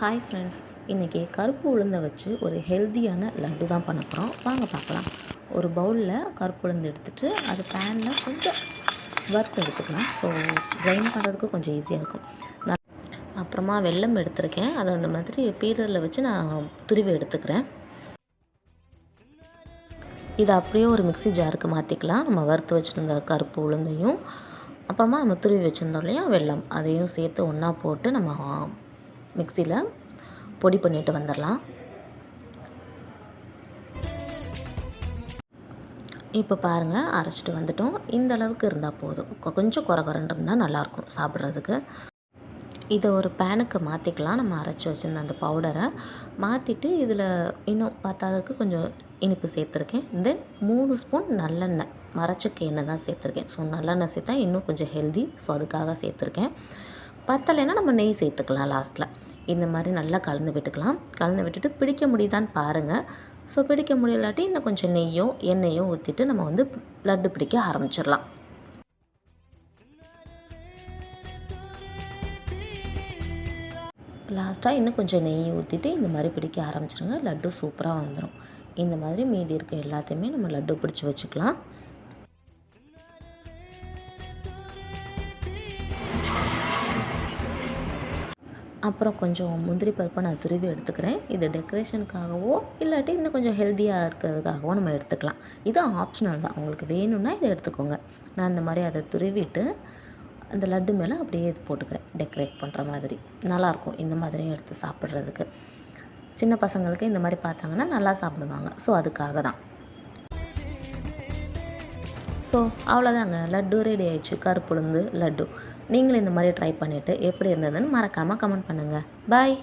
Hi friends இன்றைக்கி கருப்பு உளுந்தை வச்சு ஒரு ஹெல்த்தியான லட்டு தான் பண்ண போகிறோம் வாங்க பார்க்கலாம். ஒரு பவுலில் கருப்பு உளுந்து எடுத்துகிட்டு அது பேனில் கொஞ்சம் வறுத்து எடுத்துக்கலாம். ஸோ கிரைண்ட் பண்ணுறதுக்கு கொஞ்சம் ஈஸியாக இருக்கும். நான் அப்புறமா வெல்லம் எடுத்திருக்கேன். அதை அந்த மாதிரி பீரரில் வச்சு நான் துருவி எடுத்துக்கிறேன். இதை அப்படியே ஒரு மிக்ஸி ஜாருக்கு மாற்றிக்கலாம் நம்ம வறுத்து வச்சுருந்த கருப்பு உளுந்தையும். அப்புறமா நம்ம துருவி வச்சுருந்தோம் இல்லையா வெல்லம். அதையும் சேர்த்து ஒன்றா போட்டு நம்ம மிக்சியில் பொடி பண்ணிட்டு வந்துடலாம். இப்போ பாருங்கள் அரைச்சிட்டு வந்துட்டோம். இந்த அளவுக்கு இருந்தால் போதும். கொ- கொஞ்சம் குறை குறைன்னு இருந்தால் நல்லாயிருக்கும் சாப்பிட்றதுக்கு. இதை ஒரு பேனுக்கு மாற்றிக்கலாம் நம்ம அரைச்சி வச்சுருந்த அந்த பவுடரை மாற்றிட்டு இதில் இன்னும் பார்த்தாதுக்கு கொஞ்சம் இனிப்பு சேர்த்துருக்கேன். தென் மூணு ஸ்பூன் நல்லெண்ணெய். மரச்சக்க எண்ணெய் தான் சேர்த்துருக்கேன். ஸோ நல்லெண்ணெய் சேர்த்தா இன்னும் கொஞ்சம் ஹெல்தி ஸோ அதுக்காக சேர்த்துருக்கேன். பத்தலைன்னா நம்ம நெய் சேர்த்துக்கலாம் லாஸ்ட்டில். இந்த மாதிரி நல்லா கலந்து விட்டுக்கலாம். கலந்து விட்டுட்டு பிடிக்க முடியுதான்னு பாருங்கள் ஸோ பிடிக்க முடியலாட்டி இன்னும் கொஞ்சம் நெய்யோ எண்ணெயோ ஊற்றிட்டு நம்ம வந்து லட்டு பிடிக்க ஆரம்பிச்சிடலாம். லாஸ்ட்டாக இன்னும் கொஞ்சம் நெய் ஊற்றிட்டு இந்த மாதிரி பிடிக்க ஆரம்பிச்சிருங்க. லட்டு சூப்பராக வந்துடும் இந்த மாதிரி மீதி இருக்க எல்லாத்தையுமே நம்ம லட்டு பிடிச்சி வச்சுக்கலாம். அப்புறம் கொஞ்சம் முந்திரி பருப்பை நான் துருவி எடுத்துக்கிறேன். இது டெக்கரேஷனுக்காகவோ இல்லாட்டி இன்னும் கொஞ்சம் ஹெல்த்தியாக இருக்கிறதுக்காகவோ நம்ம எடுத்துக்கலாம். இது ஆப்ஷனல் தான். உங்களுக்கு வேணும்னா இதை எடுத்துக்கோங்க. நான் இந்த மாதிரி அதை துருவிட்டு அந்த லட்டு மேலே அப்படியே இது போட்டுக்கிறேன். டெக்கரேட் பண்ணுற மாதிரி. நல்லாயிருக்கும். இந்த மாதிரியும் எடுத்து சாப்பிட்றதுக்கு. சின்ன பசங்களுக்கு இந்த மாதிரி பார்த்தாங்கன்னா நல்லா சாப்பிடுவாங்க. ஸோ அதுக்காக தான். ஸோ அவ்வளோதாங்க லட்டு ரெடி ஆயிடுச்சு. கருப்புளுந்து லட்டு. நீங்களும் இந்த மாதிரி ட்ரை பண்ணிவிட்டு எப்படி இருந்ததுன்னு மறக்காமல் கமெண்ட் பண்ணுங்கள் பாய்